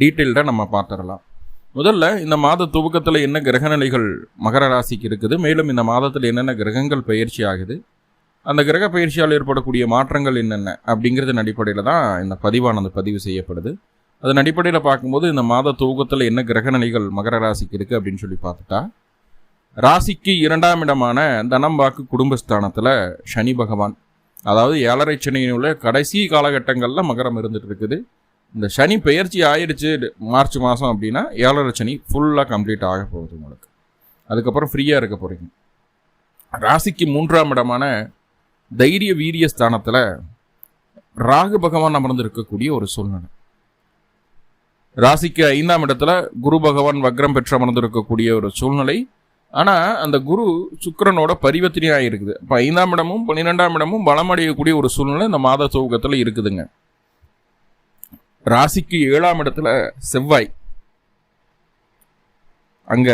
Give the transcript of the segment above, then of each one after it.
டீட்டெயில்டாக நம்ம பார்த்துடலாம். முதல்ல இந்த மாத துவக்கத்தில் என்ன கிரகநிலைகள் மகர ராசிக்கு இருக்குது மேலும் இந்த மாதத்தில் என்னென்ன கிரகங்கள் பயிற்சி ஆகுது அந்த கிரக பயிற்சியால் ஏற்படக்கூடிய மாற்றங்கள் என்னென்ன அப்படிங்கிறதன் அடிப்படையில் தான் இந்த பதிவானது பதிவு செய்யப்படுது. அதன் அடிப்படையில் பார்க்கும்போது இந்த மாத துவக்கத்தில் என்ன கிரகநிலைகள் மகர ராசிக்கு இருக்குது அப்படின்னு சொல்லி பார்த்துட்டா ராசிக்கு இரண்டாம் இடமான தனம் வாக்கு குடும்பஸ்தானத்தில் சனி பகவான் அதாவது ஏழரை சென்னையினுள்ள கடைசி காலகட்டங்களில் மகரம் இருந்துகிட்டு இருக்குது. இந்த சனி பெயர்ச்சி ஆயிடுச்சு மார்ச் மாதம் அப்படின்னா ஏழரை சனி ஃபுல்லாக கம்ப்ளீட் ஆக போகுது உங்களுக்கு. அதுக்கப்புறம் ஃப்ரீயாக இருக்க போகிறீங்க ராசிக்கு மூன்றாம் இடமான தைரிய வீரிய ஸ்தானத்தில் ராகு பகவான் அமர்ந்திருக்கக்கூடிய ஒரு சூழ்நிலை. ராசிக்கு ஐந்தாம் இடத்துல குரு பகவான் வக்ரம் பெற்று அமர்ந்திருக்கக்கூடிய ஒரு சூழ்நிலை. ஆனால் அந்த குரு சுக்கரனோட பரிவர்த்தனையாக இருக்குது. இப்போ ஐந்தாம் இடமும் பன்னிரெண்டாம் இடமும் பலமடையக்கூடிய ஒரு சூழ்நிலை இந்த மாத துவக்கத்தில் இருக்குதுங்க. ராசிக்கு ஏழாம் இடத்துல செவ்வாய். அங்க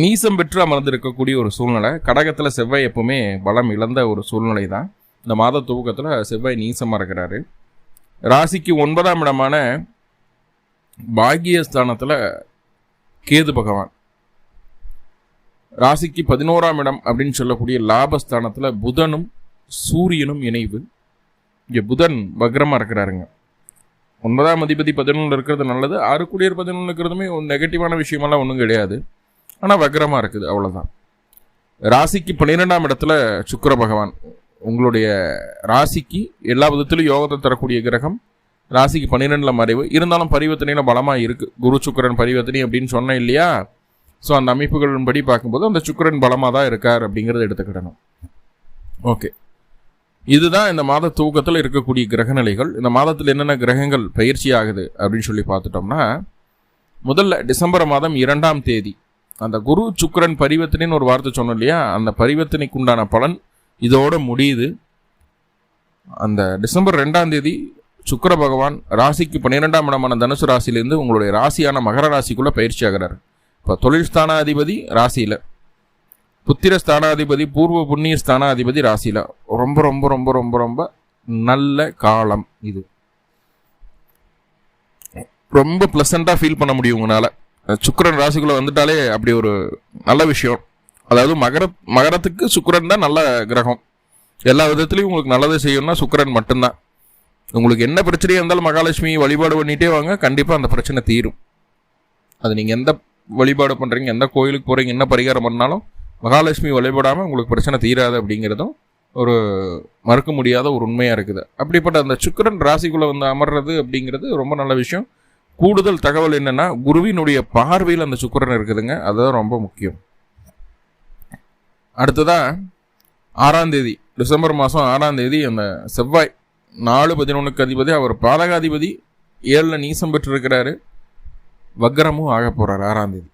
நீசம் பெற்று அமர்ந்திருக்கக்கூடிய ஒரு சூழ்நிலை. கடகத்தில் செவ்வாய் எப்பவுமே பலம் இழந்த ஒரு சூழ்நிலை தான் இந்த மாத துவக்கத்தில் செவ்வாய் நீசமாக இருக்கிறாரு. ராசிக்கு ஒன்பதாம் இடமான பாகியஸ்தானத்தில் கேது பகவான். ராசிக்கு பதினோராம் இடம் அப்படின்னு சொல்லக்கூடிய லாபஸ்தானத்தில் புதனும் சூரியனும் இணைவு. இங்கே புதன் வக்ரமாக இருக்கிறாருங்க. ஒன்பதாம் அதிபதி பதினொன்றில் இருக்கிறது நல்லது. ஆறு குடியர் பதினொன்று இருக்கிறதுமே நெகட்டிவான விஷயமெல்லாம் ஒன்றும் கிடையாது. ஆனால் வக்ரமாக இருக்குது அவ்வளோதான் ராசிக்கு பன்னிரெண்டாம் இடத்துல சுக்கர பகவான். உங்களுடைய ராசிக்கு எல்லா விதத்திலும் யோகத்தை தரக்கூடிய கிரகம் ராசிக்கு பன்னிரெண்டில் மறைவு. இருந்தாலும் பரிவர்த்தனையில் பலமாக இருக்குது குரு சுக்கரன் பரிவர்த்தனை அப்படின்னு சொன்னேன் இல்லையா? ஸோ அந்த அமைப்புகளின்படி பார்க்கும்போது அந்த சுக்கரன் பலமாக தான் இருக்கார் அப்படிங்கிறத எடுத்துக்கிடணும். ஓகே இதுதான் இந்த மாத தூக்கத்தில் இருக்கக்கூடிய கிரகநிலைகள். இந்த மாதத்தில் என்னென்ன கிரகங்கள் பயிற்சி ஆகுது அப்படின்னு சொல்லி பார்த்துட்டோம்னா முதல்ல டிசம்பர் மாதம் இரண்டாம் தேதி. அந்த குரு சுக்கரன் பரிவர்த்தனைன்னு ஒரு வார்த்தை சொன்னோம் இல்லையா? அந்த பரிவர்த்தனைக்கு உண்டான பலன் இதோட முடியுது. அந்த டிசம்பர் ரெண்டாம் தேதி சுக்கிர பகவான் ராசிக்கு பன்னிரெண்டாம் இடமான தனுசு ராசியிலேருந்து உங்களுடைய ராசியான மகர ராசிக்குள்ளே பயிற்சி ஆகிறார் இப்போ தொழில் ஸ்தானாதிபதி ராசியில். புத்திர ஸ்தானாதிபதி பூர்வ புண்ணிய ஸ்தானாதிபதி ராசியில். ரொம்ப ரொம்ப ரொம்ப ரொம்ப ரொம்ப நல்ல காலம் இது. ரொம்ப ப்ளசண்ட்டாக ஃபீல் பண்ண முடியும் உங்களால். சுக்கரன் ராசிக்குள்ளே வந்துட்டாலே அப்படி ஒரு நல்ல விஷயம். அதாவது மகர மகரத்துக்கு சுக்கரன் தான் நல்ல கிரகம். எல்லா விதத்துலையும் உங்களுக்கு நல்லது செய்யணும்னா சுக்கரன் மட்டும்தான். உங்களுக்கு என்ன பிரச்சனையாக இருந்தாலும் மகாலட்சுமி வழிபாடு பண்ணிகிட்டே வாங்க கண்டிப்பாக அந்த பிரச்சனை தீரும். அது நீங்கள் எந்த வழிபாடு பண்ணுறீங்க எந்த கோயிலுக்கு போகிறீங்க என்ன பரிகாரம் பண்ணாலும் மகாலட்சுமி வழிபடாமல் உங்களுக்கு பிரச்சனை தீராது அப்படிங்கிறதும் ஒரு மறுக்க முடியாத ஒரு உண்மையாக இருக்குது. அப்படிப்பட்ட அந்த சுக்கரன் ராசிக்குள்ளே வந்து அமர்றது அப்படிங்கிறது ரொம்ப நல்ல விஷயம். கூடுதல் தகவல் என்னென்னா குருவினுடைய பார்வையில் அந்த சுக்கரன் இருக்குதுங்க. அதுதான் ரொம்ப முக்கியம். அடுத்ததாக ஆறாம் தேதி டிசம்பர் மாதம் ஆறாம் தேதி அந்த செவ்வாய் நாலு பதினொன்றுக்கு அதிபதி அவர் பாதகாதிபதி ஏழில் நீசம் பெற்றிருக்கிறாரு. வக்ரமும் ஆக போகிறார் ஆறாம் தேதி.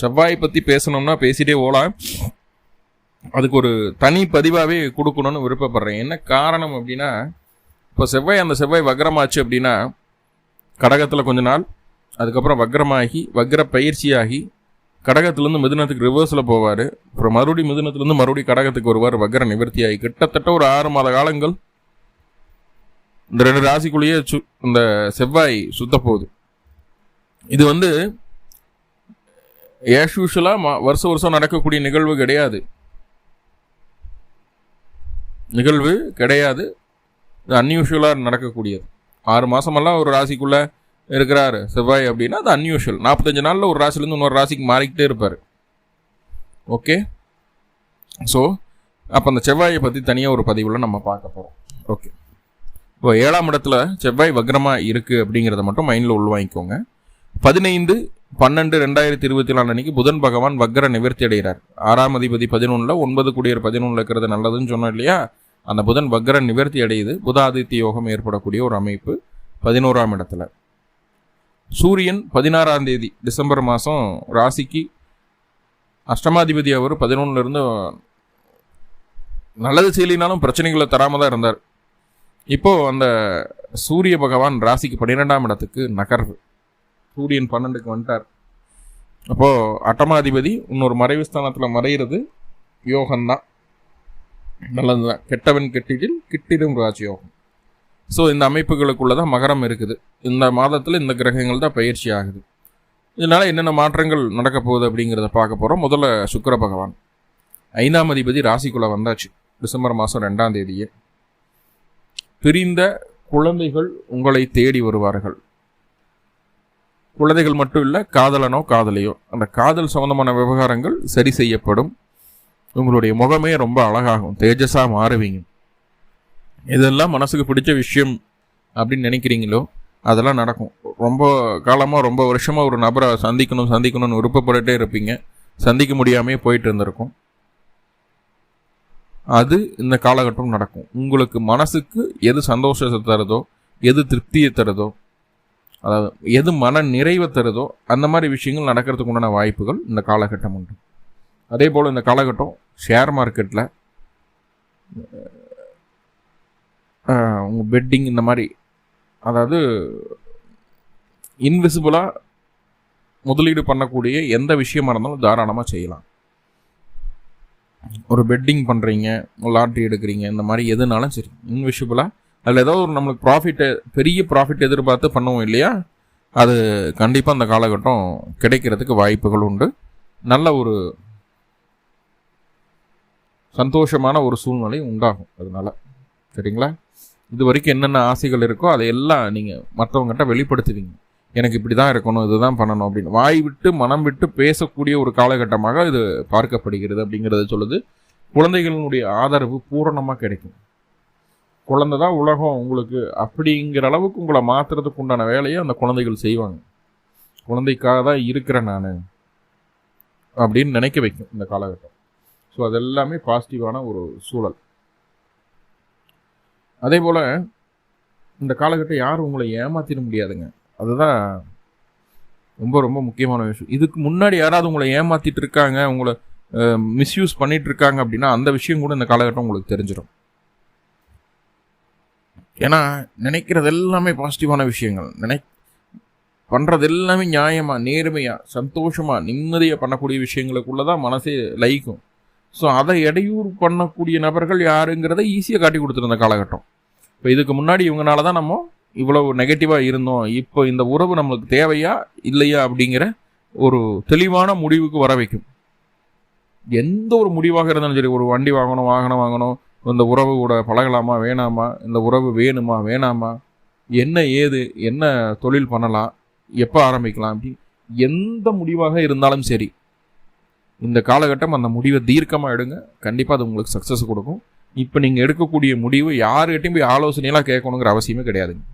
செவ்வாயை பற்றி பேசணும்னா பேசிட்டே போகலாம் அதுக்கு ஒரு தனி பதிவாகவே கொடுக்கணும்னு விருப்பப்படுறேன். என்ன காரணம் அப்படின்னா இப்போ செவ்வாய் அந்த செவ்வாய் வக்ரமாச்சு அப்படின்னா கடகத்தில் கொஞ்ச நாள் அதுக்கப்புறம் வக்ரமாகி வக்ர பயிற்சியாகி கடகத்துலேருந்து மிதுனத்துக்கு ரிவர்ஸில் போவார். அப்புறம் மறுபடியும் மிதுனத்துலேருந்து மறுபடியும் கடகத்துக்கு வருவார் வக்ர நிவர்த்தியாகி. கிட்டத்தட்ட ஒரு ஆறு மாத காலங்கள் இந்த ரெண்டு ராசிக்குள்ளேயே சு இந்த செவ்வாய் சுத்த போகுது. இது வந்து ஏஷ் யூஷுவலாக வருஷம் வருஷம் நடக்கக்கூடிய நிகழ்வு கிடையாது. நிகழ்வு கிடையாது. இது அன்யூஷுவலாக நடக்கக்கூடியது. ஆறு மாதமெல்லாம் ஒரு ராசிக்குள்ளே இருக்கிறாரு செவ்வாய் அப்படின்னா அது அன்யூஷுவல் நாற்பத்தஞ்சு நாளில் ஒரு ராசிலேருந்து இன்னொரு ராசிக்கு மாறிக்கிட்டே இருப்பார். ஓகே ஸோ அப்போ அந்த செவ்வாயை பற்றி தனியாக ஒரு பதிவில் நம்ம பார்க்க போகிறோம் ஓகே இப்போ ஏழாம் இடத்துல செவ்வாய் வக்ரமாக இருக்குது அப்படிங்கிறத மட்டும் மைண்டில் உள்வாங்கிக்கோங்க. பதினைந்து பன்னெண்டு ரெண்டாயிரத்தி இருபத்தி நாலு அன்னைக்கு புதன் பகவான் வக்ர நிவர்த்தி அடைகிறார். ஆறாம் அதிபதி பதினொன்றில் ஒன்பது குடியர் பதினொன்றில் இருக்கிறது நல்லதுன்னு சொன்னோம் இல்லையா? அந்த புதன் வக்ர நிவர்த்தி அடையுது. புதாதித்ய யோகம் ஏற்படக்கூடிய ஒரு அமைப்பு பதினோராம் இடத்துல. சூரியன் பதினாறாம் தேதி டிசம்பர் மாதம் ராசிக்கு அஷ்டமாதிபதி அவர் பதினொன்னுலருந்து நல்லது செய்யலினாலும் பிரச்சனைகளை தராமல் தான் இருந்தார். இப்போது அந்த சூரிய பகவான் ராசிக்கு பன்னிரெண்டாம் இடத்துக்கு நகர்வு. சூரியன் பன்னெண்டுக்கு வந்துட்டார். அப்போது அட்டமாதிபதி இன்னொரு மறைவு ஸ்தானத்தில் மறைகிறது யோகம்தான் நல்லதுதான். கெட்டவன் கெட்டிடில் கிட்டிடும் ராஜயோகம். ஸோ இந்த அமைப்புகளுக்குள்ள தான் மகரம் இருக்குது. இந்த மாதத்தில் இந்த கிரகங்கள் தான் பயிற்சி ஆகுது. இதனால் என்னென்ன மாற்றங்கள் நடக்க போகுது அப்படிங்கிறத பார்க்க போகிறோம் முதல்ல சுக்கர பகவான். ஐந்தாம் அதிபதி ராசிக்குள்ளே வந்தாச்சு. டிசம்பர் மாதம் ரெண்டாம் தேதியே. பிரிந்த குழந்தைகள் உங்களை தேடி வருவார்கள். குழந்தைகள் மட்டும் இல்லை காதலனோ காதலையோ அந்த காதல் சம்பந்தமான விவகாரங்கள் சரி செய்யப்படும். உங்களுடைய முகமே ரொம்ப அழகாகும் தேஜஸாக மாறுவீங்க. இதெல்லாம் மனசுக்கு பிடிச்ச விஷயம் அப்படின்னு நினைக்கிறீங்களோ அதெல்லாம் நடக்கும். ரொம்ப காலமாக ரொம்ப வருஷமாக ஒரு நபரை சந்திக்கணும் சந்திக்கணும்னு விருப்பப்பட்டுட்டே இருப்பீங்க. சந்திக்க முடியாமே போயிட்டு இருந்திருக்கும். அது இந்த காலகட்டம் நடக்கும். உங்களுக்கு மனசுக்கு எது சந்தோஷத்தை தருதோ எது திருப்தியை தருதோ அதாவது எது மன நிறைவை தருதோ அந்த மாதிரி விஷயங்கள் நடக்கிறதுக்கு உண்டான வாய்ப்புகள் இந்த காலகட்டம் உண்டு. அதே போல் இந்த காலகட்டம் ஷேர் மார்க்கெட்டில் உங்கள் பெட்டிங் இந்த மாதிரி அதாவது இன்விசிபிளாக முதலீடு பண்ணக்கூடிய எந்த விஷயமா இருந்தாலும் தாராளமாக செய்யலாம். ஒரு பெட்டிங் பண்ணுறீங்க லாட்ரி எடுக்கிறீங்க இந்த மாதிரி எதுனாலும் சரி இன்விசிபிளாக அதில் ஏதாவது ஒரு நம்மளுக்கு ப்ராஃபிட்டை பெரிய ப்ராஃபிட் எதிர்பார்த்து பண்ணுவோம் இல்லையா? அது கண்டிப்பாக அந்த காலகட்டம் கிடைக்கிறதுக்கு வாய்ப்புகள் உண்டு. நல்ல ஒரு சந்தோஷமான ஒரு சூழ்நிலை உண்டாகும் அதனால. சரிங்களா? இது வரைக்கும் என்னென்ன ஆசைகள் இருக்கோ அதை எல்லாம் நீங்கள் மற்றவங்ககிட்ட வெளிப்படுத்துவீங்க. எனக்கு இப்படி தான் இருக்கணும் இதுதான் பண்ணணும் அப்படின்னு. வாய் விட்டு மனம் விட்டு பேசக்கூடிய ஒரு காலகட்டமாக இது பார்க்கப்படுகிறது அப்படிங்கிறத சொல்லுது. குழந்தைகளினுடைய ஆதரவு பூரணமாக கிடைக்கும். குழந்தை தான் உலகம் உங்களுக்கு. அப்படிங்கிற அளவுக்கு உங்களை மாற்றுறதுக்கு உண்டான வேலையை அந்த குழந்தைகள் செய்வாங்க. குழந்தைக்காக தான் இருக்கிறேன் நான். அப்படின்னு நினைக்க வைக்கும் இந்த காலகட்டம். ஸோ அதெல்லாமே பாசிட்டிவான ஒரு சூழல். அதே போல் இந்த காலகட்டம் யாரும் உங்களை ஏமாற்றிட முடியாதுங்க. அதுதான் ரொம்ப ரொம்ப முக்கியமான விஷயம். இதுக்கு முன்னாடி யாராவது உங்களை ஏமாற்றிட்டு இருக்காங்க உங்களை மிஸ்யூஸ் பண்ணிகிட்டு இருக்காங்க அப்படின்னா அந்த விஷயம் கூட இந்த காலகட்டம் உங்களுக்கு தெரிஞ்சிடும். ஏன்னா நினைக்கிறது எல்லாமே பாசிட்டிவான விஷயங்கள். நினை பண்ணுறது எல்லாமே நியாயமாக நேர்மையாக சந்தோஷமாக நிம்மதியாக பண்ணக்கூடிய விஷயங்களுக்குள்ள தான் மனசே லயிக்கும். ஸோ அதை இடையூறு பண்ணக்கூடிய நபர்கள் யாருங்கிறத ஈஸியாக காட்டி கொடுத்துருந்த காலகட்டம். இப்போ இதுக்கு முன்னாடி இவங்கனால தான் நம்ம இவ்வளவு நெகட்டிவாக இருந்தோம். இப்போ இந்த உறவு நம்மளுக்கு தேவையா இல்லையா அப்படிங்கிற ஒரு தெளிவான முடிவுக்கு வர வைக்கும். எந்த ஒரு முடிவாக இருந்தாலும் சரி ஒரு வண்டி வாங்கணும் வாகனம் வாங்கணும் இந்த உறவு கூட பழகலாமா வேணாமா? இந்த உறவு வேணுமா வேணாமா? என்ன ஏது என்ன தொழில் பண்ணலாம் எப்போ ஆரம்பிக்கலாம் அப்படி எந்த முடிவாக இருந்தாலும் சரி. இந்த காலகட்டம் அந்த முடிவை தீர்க்கமாக எடுங்க. கண்டிப்பாக அது உங்களுக்கு சக்ஸஸ் கொடுக்கும். இப்போ நீங்கள் எடுக்கக்கூடிய முடிவு யாருக்கிட்டையும் போய் ஆலோசனையெல்லாம் கேட்கணுங்கிற அவசியமே கிடையாதுங்க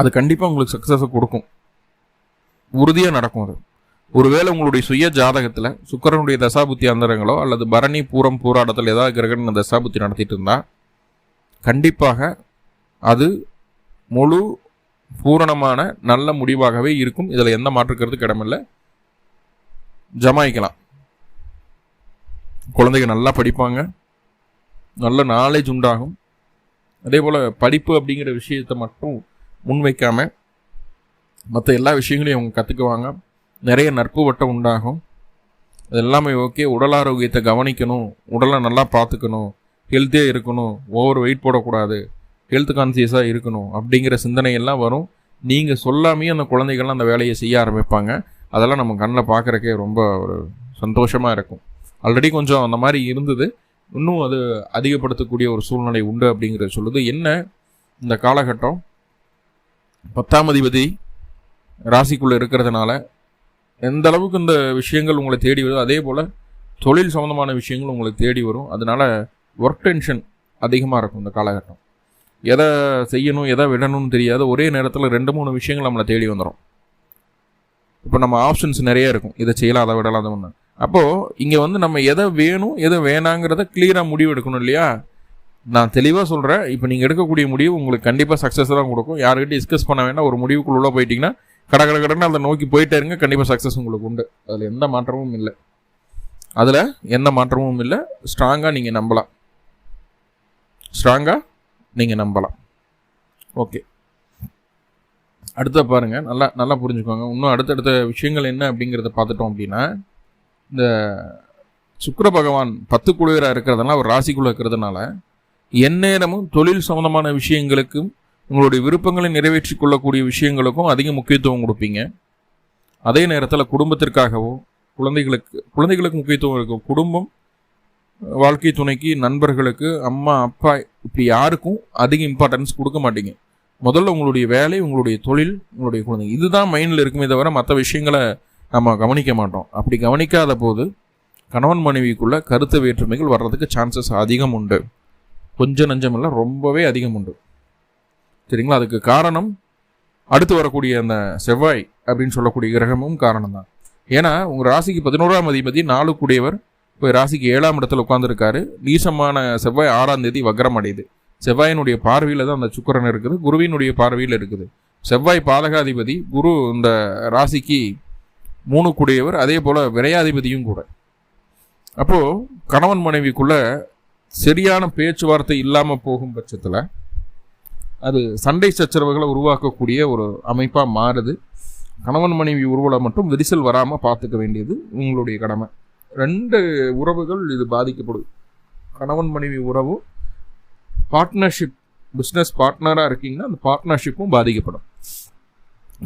அது கண்டிப்பாக உங்களுக்கு சக்ஸஸை கொடுக்கும். உறுதியாக நடக்கும் அது. ஒருவேளை உங்களுடைய சுய ஜாதகத்தில் சுக்கரனுடைய தசாபுத்தி அந்தரங்களோ அல்லது பரணி பூரம் போராட்டத்தில் ஏதாவது கிரகணம் தசாபுத்தி நடத்திட்டு இருந்தால் கண்டிப்பாக அது முழு பூரணமான நல்ல முடிவாகவே இருக்கும். இதில் எந்த மாற்றுக்கிறது கிடமில்லை. ஜமாய்க்கலாம். குழந்தைங்க நல்லா படிப்பாங்க. நல்ல நாலேஜ் உண்டாகும். அதே போல் படிப்பு அப்படிங்கிற விஷயத்தை மட்டும் முன்வைக்காமல் மற்ற எல்லா விஷயங்களையும் அவங்க கற்றுக்குவாங்க நிறைய நட்பு வட்டம் உண்டாகும். அது எல்லாமே ஓகே உடல் ஆரோக்கியத்தை கவனிக்கணும். உடலை நல்லா பார்த்துக்கணும். ஹெல்த்தியாக இருக்கணும். ஓவர் வெயிட் போடக்கூடாது. ஹெல்த் கான்சியஸாக இருக்கணும். அப்படிங்கிற சிந்தனையெல்லாம் வரும். நீங்கள் சொல்லாமையே அந்த குழந்தைகள்லாம் அந்த வேலையை செய்ய ஆரம்பிப்பாங்க. அதெல்லாம் நம்ம கண்ணில் பார்க்குறக்கே ரொம்ப ஒரு சந்தோஷமாக இருக்கும். ஆல்ரெடி கொஞ்சம் அந்த மாதிரி இருந்தது. இன்னும் அது அதிகப்படுத்தக்கூடிய ஒரு சூழ்நிலை உண்டு அப்படிங்கிறத சொல்லுது. என்ன? இந்த காலகட்டம். பத்தாம் அதிபதி ராசிக்குள்ளே இருக்கிறதுனால எந்த அளவுக்கு இந்த விஷயங்கள் உங்களை தேடி வருதோ அதே போல் தொழில் சம்மந்தமான விஷயங்கள் உங்களை தேடி வரும். அதனால் ஒர்க் டென்ஷன் அதிகமாக இருக்கும் இந்த காலகட்டம். எதை செய்யணும் எதை விடணும்னு தெரியாது. ஒரே நேரத்தில் ரெண்டு மூணு விஷயங்கள் நம்மளை தேடி வந்துடும் இப்போ நம்ம ஆப்ஷன்ஸ் நிறைய இருக்கும். இதை செய்யலாம் அதை விடலாம் அதை ஒன்று அப்போது இங்கே வந்து நம்ம எதை வேணும் எதை வேணாங்கிறத கிளியராக முடிவு எடுக்கணும் இல்லையா? நான் தெளிவாக சொல்கிறேன் இப்போ நீங்கள் எடுக்கக்கூடிய முடிவு உங்களுக்கு கண்டிப்பாக சக்ஸஸ் தான் கொடுக்கும். யாருக்கிட்ட டிஸ்கஸ் பண்ண வேண்டாம். ஒரு முடிவுக்குள்ளே போயிட்டீங்கன்னா கட கட கடன்னு அதை நோக்கி போயிட்டே இருங்க. கண்டிப்பாக சக்ஸஸ் உங்களுக்கு உண்டு. அதில் எந்த மாற்றமும் இல்லை. அதில் எந்த மாற்றமும் இல்லை. ஸ்ட்ராங்காக நீங்கள் நம்பலாம். ஸ்ட்ராங்காக நீங்கள் நம்பலாம். ஓகே அடுத்த பாருங்கள் நல்லா நல்லா புரிஞ்சுக்கோங்க. இன்னும் அடுத்தடுத்த விஷயங்கள் என்ன அப்படிங்கிறத பார்த்துட்டோம் அப்படின்னா இந்த சுக்கர பகவான் பத்து குழுவராக இருக்கிறதுனால ஒரு ராசிக்குள்ளே இருக்கிறதுனால எந்நேரமும் தொழில் சம்மந்தமான விஷயங்களுக்கும் உங்களுடைய விருப்பங்களை நிறைவேற்றி கொள்ளக்கூடிய விஷயங்களுக்கும் அதிக முக்கியத்துவம் கொடுப்பீங்க. அதே நேரத்தில் குடும்பத்திற்காகவோ குழந்தைகளுக்கு குழந்தைகளுக்கு முக்கியத்துவம் இருக்கும் குடும்பம் வாழ்க்கை துணைக்கு நண்பர்களுக்கு அம்மா அப்பா இப்படி யாருக்கும் அதிக இம்பார்ட்டன்ஸ் கொடுக்க மாட்டீங்க. முதல்ல உங்களுடைய வேலை உங்களுடைய தொழில் உங்களுடைய குழந்தைங்க இதுதான் மைண்டில் இருக்குமே தவிர மற்ற விஷயங்களை நம்ம கவனிக்க மாட்டோம். அப்படி கவனிக்காத போது கணவன் மனைவிக்குள்ள கருத்து வேற்றுமைகள் வர்றதுக்கு சான்சஸ் அதிகம் உண்டு. கொஞ்சம் நஞ்சமில்ல ரொம்பவே அதிகம் உண்டு. சரிங்களா? அதுக்கு காரணம் அடுத்து வரக்கூடிய அந்த செவ்வாய் அப்படின்னு சொல்லக்கூடிய கிரகமும் காரணம் தான் ஏன்னா உங்கள் ராசிக்கு பதினோராம் அதிபதி நாலு கூடியவர் இப்போ ராசிக்கு ஏழாம் இடத்துல உட்காந்துருக்காரு நீசமான செவ்வாய் ஆறாம் தேதி வக்ரம் அடையுது. செவ்வாயினுடைய பார்வையில் தான் அந்த சுக்கரன் இருக்குது. குருவினுடைய பார்வையில் இருக்குது. செவ்வாய் பாதகாதிபதி குரு இந்த ராசிக்கு மூணு கூடியவர் அதே போல் விரையாதிபதியும் கூட. அப்போது கணவன் மனைவிக்குள்ளே சரியான பேச்சுவார்த்தை இல்லாமல் போகும் பட்சத்தில் அது சண்டை சச்சரவுகளை உருவாக்கக்கூடிய ஒரு அமைப்பாக மாறுது. கணவன் மனைவி உருவலை மட்டும் விரிசல் வராமல் பார்த்துக்க வேண்டியது உங்களுடைய கடமை. ரெண்டு உறவுகள் இது பாதிக்கப்படும் கணவன் மனைவி உறவும் பார்ட்னர்ஷிப் பிஸ்னஸ் பார்ட்னராக இருக்கீங்கன்னா அந்த பார்ட்னர்ஷிப்பும் பாதிக்கப்படும்.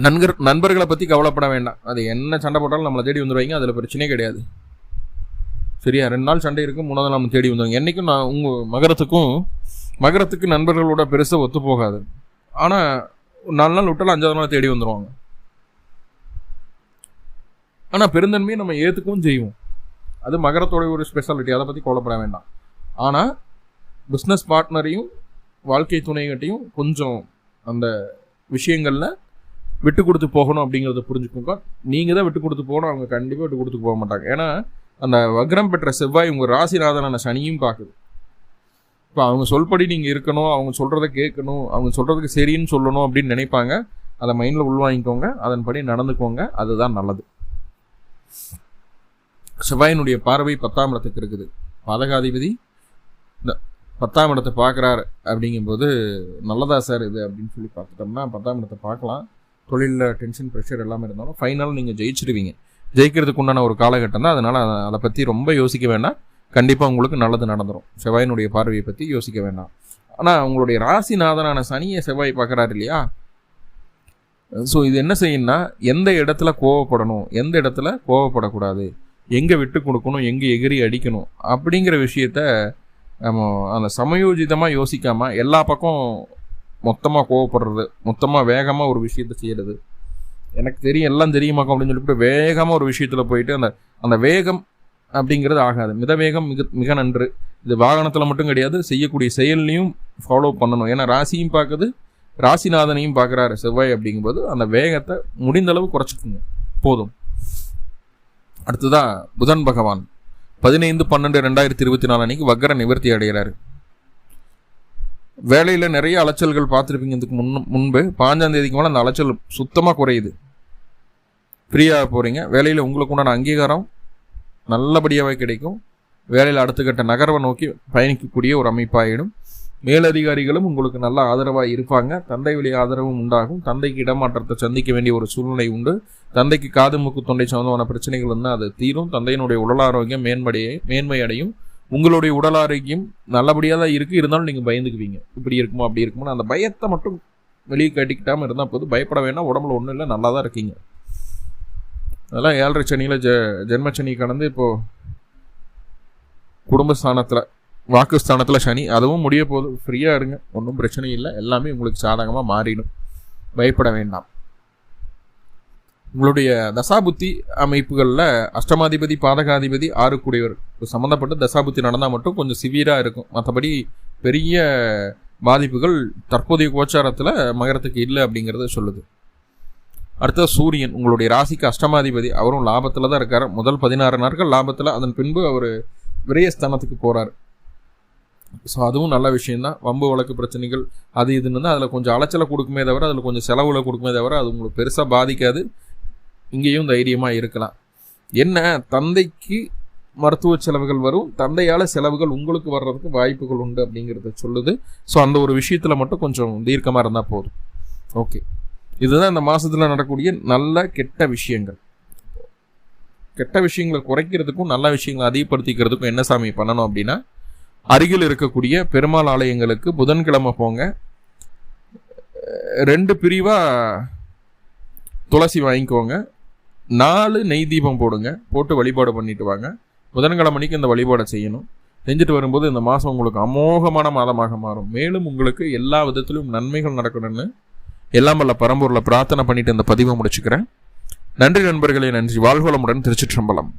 நண்பர் நண்பர்களை பற்றி கவலைப்பட வேண்டாம். அது என்ன சண்டை போட்டாலும் நம்மளை தேடி வந்துடுவாங்க அதில் பிரச்சனையே கிடையாது. சரியா? ரெண்டு நாள் சண்டை இருக்கும் மூணாவது நம்ம தேடி வந்துடுவாங்க என்றைக்கும் நான் உங்கள் மகரத்துக்கும் மகரத்துக்கு நண்பர்களோட பெருசாக ஒத்து போகாது. ஆனால் நாலு நாள் விட்டாலும் அஞ்சாவது நாள் தேடி வந்துடுவாங்க ஆனால் பெருந்தன்மையை நம்ம ஏற்றுக்கவும் செய்வோம் அது மகரத்தோடைய ஒரு ஸ்பெஷாலிட்டி அதை பற்றி கவலைப்பட வேண்டாம். ஆனால் பிஸ்னஸ் பார்ட்னரையும் வாழ்க்கை துணைகிட்டையும் கொஞ்சம் அந்த விஷயங்களில் விட்டு கொடுத்து போகணும் அப்படிங்கிறத புரிஞ்சுக்கோங்க. நீங்கள் தான் விட்டு கொடுத்து போகணும். அவங்க கண்டிப்பாக விட்டு கொடுத்து போக மாட்டாங்க. ஏன்னா அந்த வக்ரம் பெற்ற செவ்வாய் உங்கள் ராசிநாதனான சனியும் பார்க்குது இப்போ அவங்க சொல்படி நீங்கள் இருக்கணும் அவங்க சொல்கிறத கேட்கணும் அவங்க சொல்கிறதுக்கு சரின்னு சொல்லணும் அப்படின்னு நினைப்பாங்க. அதை மைண்டில் உள்வாங்கிக்கோங்க. அதன்படி நடந்துக்கோங்க. அதுதான் நல்லது. செவ்வாயினுடைய பார்வை பத்தாம் இடத்துக்கு இருக்குது. பாதகாதிபதி இந்த பத்தாம் இடத்தை பார்க்குறாரு அப்படிங்கும்போது நல்லதா சார் இது அப்படின்னு சொல்லி பார்த்துட்டோம்னா பத்தாம் இடத்தை பார்க்கலாம். தொழிலில் டென்ஷன் ப்ரெஷர் எல்லாமே இருந்தாலும் ஃபைனல் நீங்கள் ஜெயிச்சிருவீங்க. ஜெயிக்கிறதுக்கு உண்டான ஒரு காலகட்டம் தான். அதனால் அதை பற்றி ரொம்ப யோசிக்க வேண்டாம். கண்டிப்பாக உங்களுக்கு நல்லது நடந்துடும் செவ்வாயினுடைய பார்வையை பற்றி யோசிக்க வேண்டாம். ஆனால் உங்களுடைய ராசிநாதனான சனியை செவ்வாய் பார்க்குறாரு இல்லையா? ஸோ இது என்ன செய்யணும்னா எந்த இடத்துல கோவப்படணும் எந்த இடத்துல கோவப்படக்கூடாது எங்கே விட்டு கொடுக்கணும் எங்கே எகிரி அடிக்கணும் அப்படிங்கிற விஷயத்த நம்ம அந்த சமயோஜிதமாக யோசிக்காமல் எல்லா பக்கம் மொத்தமாக கோவப்படுறது மொத்தமாக வேகமாக ஒரு விஷயத்த செய்கிறது எனக்கு தெரியும் எல்லாம் தெரியுமாக்கும் அப்படின்னு சொல்லிட்டு வேகமாக ஒரு விஷயத்தில் போயிட்டு அந்த அந்த வேகம் அப்படிங்கிறது ஆகாது. மிதவேகம் மிக மிக நன்று. இது வாகனத்தில் மட்டும் கிடையாது செய்யக்கூடிய செயல்லையும் ஃபாலோ பண்ணணும். ஏன்னா ராசியும் பார்க்குது ராசிநாதனையும் பார்க்குறாரு செவ்வாய் அப்படிங்கும்போது அந்த வேகத்தை முடிந்த அளவு குறைச்சிக்கோங்க. போதும். அடுத்ததாக புதன் பகவான். பதினைந்து பன்னெண்டு ரெண்டாயிரத்தி இருபத்தி நாலு அன்னைக்கு வக்கர நிவர்த்தி அடைகிறாரு. வேலையில் நிறைய அலைச்சல்கள் பார்த்துருப்பீங்க. இதுக்கு முன் முன்பு பாஞ்சாம் தேதிக்கு மேலே அந்த அலைச்சல் சுத்தமாக குறையுது. ஃப்ரீயாக போகிறீங்க வேலையில் உங்களுக்கு உண்டான அங்கீகாரம் நல்லபடியாகவே கிடைக்கும். வேலையில் அடுத்த கட்ட நகர்வை நோக்கி பயணிக்கக்கூடிய ஒரு அமைப்பாகிடும் மேலதிகாரிகளும் உங்களுக்கு நல்ல ஆதரவாக இருப்பாங்க. தந்தை வழி ஆதரவும் உண்டாகும். தந்தைக்கு இடமாற்றத்தை சந்திக்க வேண்டிய ஒரு சூழ்நிலை உண்டு. தந்தைக்கு காது மூக்கு தொண்டை சம்பந்தமான பிரச்சனைகள் இருந்தால் அது தீரும். தந்தையினுடைய உடல் ஆரோக்கியம் மேன்மையை மேன்மை அடையும் உங்களுடைய உடல் ஆரோக்கியம் நல்லபடியாக தான் இருக்குது இருந்தாலும் நீங்கள் பயந்துக்குவீங்க. இப்படி இருக்குமோ அப்படி இருக்குமோ அந்த பயத்தை மட்டும் வெளியே கட்டிக்கிட்டாமல் இருந்தால் போது பயப்பட வேணாம் உடம்புல ஒன்றும் இல்லை. நல்லா தான் இருக்கீங்க. அதெல்லாம் ஏழரை சனியில் ஜ ஜென்மச்சனி கடந்து இப்போது குடும்பஸ்தானத்தில் வாக்குஸ்தானத்தில் சனி அதுவும் முடிய போது ஃப்ரீயாக இருங்க ஒன்றும் பிரச்சனை இல்லை எல்லாமே உங்களுக்கு சாதகமாக மாறிடும் பயப்பட வேண்டாம். உங்களுடைய தசாபுத்தி அமைப்புகளில் அஷ்டமாதிபதி பாதகாதிபதி ஆறு கூடியவர். சம்மந்தப்பட்ட தசாபுத்தி நடந்தால் மட்டும் கொஞ்சம் சிவியராக இருக்கும். மற்றபடி பெரிய பாதிப்புகள் தற்போதைய கோச்சாரத்தில் மகரத்துக்கு இல்லை அப்படிங்கிறத சொல்லுது. அடுத்தது சூரியன் உங்களுடைய ராசிக்கு அஷ்டமாதிபதி அவரும் லாபத்தில் தான் இருக்கார். முதல் பதினாறு நாட்கள் லாபத்தில் அதன் பின்பு அவர் விரயஸ்தானத்துக்கு போகிறார் ஸோ அதுவும் நல்ல விஷயந்தான் வம்பு வழக்கு பிரச்சனைகள் அது இதுன்னு தான் அதில் கொஞ்சம் அலைச்சலை கொடுக்குமே தவிர அதில் கொஞ்சம் செலவில் கொடுக்குமே தவிர அது உங்களுக்கு பெருசாக பாதிக்காது. இங்கேயும் தைரியமாக இருக்கலாம். என்ன தந்தைக்கு மருத்துவ செலவுகள் வரும். தந்தையால் செலவுகள் உங்களுக்கு வர்றதுக்கு வாய்ப்புகள் உண்டு அப்படிங்கிறத சொல்லுது. ஸோ அந்த ஒரு விஷயத்தில் மட்டும் கொஞ்சம் தீர்க்கமாக இருந்தால் போதும். ஓகே இதுதான் இந்த மாதத்தில் நடக்கக்கூடிய நல்ல கெட்ட விஷயங்கள். கெட்ட விஷயங்களை குறைக்கிறதுக்கும் நல்ல விஷயங்களை அதிகப்படுத்திக்கிறதுக்கும் என்ன சாமி பண்ணணும் அப்படின்னா அருகில் இருக்கக்கூடிய பெருமாள் ஆலயங்களுக்கு புதன்கிழமை போங்க. ரெண்டு பிரிவாக துளசி வாங்கிக்கோங்க. நாலு நெய் தீபம் போடுங்க. போட்டு வழிபாடு பண்ணிட்டு வாங்க. புதன்கிழமை மணிக்கு இந்த வழிபாடை செய்யணும். செஞ்சுட்டு வரும்போது இந்த மாதம் உங்களுக்கு அமோகமான மாதமாக மாறும். மேலும் உங்களுக்கு எல்லா விதத்திலும் நன்மைகள் நடக்கணும்னு எல்லாம் வல்ல பரம்பூரில் பிரார்த்தனை பண்ணிட்டு இந்த பதிவை முடிச்சுக்கிறேன். நன்றி நண்பர்களே நன்றி. வாழ்வளமுடன் திருச்சிற்றம்பலம்.